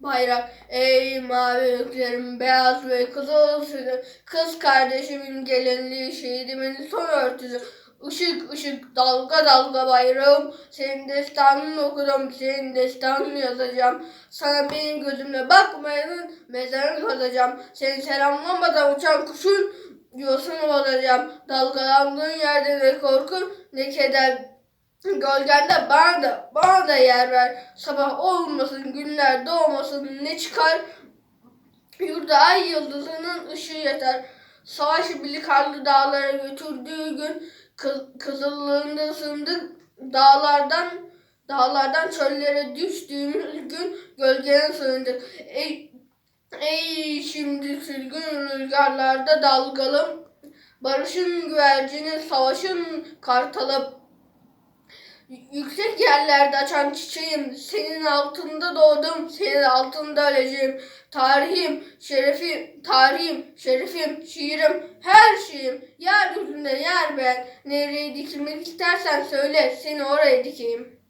bayrak. Ey mavi ülkelerim, beyaz ve kızıl ışığı, kız kardeşimin gelinliği, şehidimin son örtüsü. Işık ışık, dalga dalga bayrağım. Senin destanını okudum, senin destanını yazacağım. Sana benim gözümle bakmayanın mezarını kazacağım. Seni selamlamadan uçan kuşun yuvasını bozacağım. Dalgalandığın yerde ne korku ne keder. Gölgende bana da, bana da yer ver. Sabah olmasın, günler doğmasın ne çıkar. Yurda ay yıldızının ışığı yeter. Savaşı bili karlı dağlara götürdüğü gün kı- kızıllığında ısındık dağlardan dağlardan çöllere düştüğümüz gün gölgene sığındık. Ey, ey şimdi sürgün rüzgarlarda dalgalı barışın güvercini savaşın kartalı Yüksek yerlerde açan çiçeğim, senin altında doğdum, senin altında öleceğim. Tarihim, şerefim, tarihim, şerefim, şiirim, her şeyim. Yeryüzünde yer ben. Nereye dikilmek istersen söyle, seni oraya dikeyim.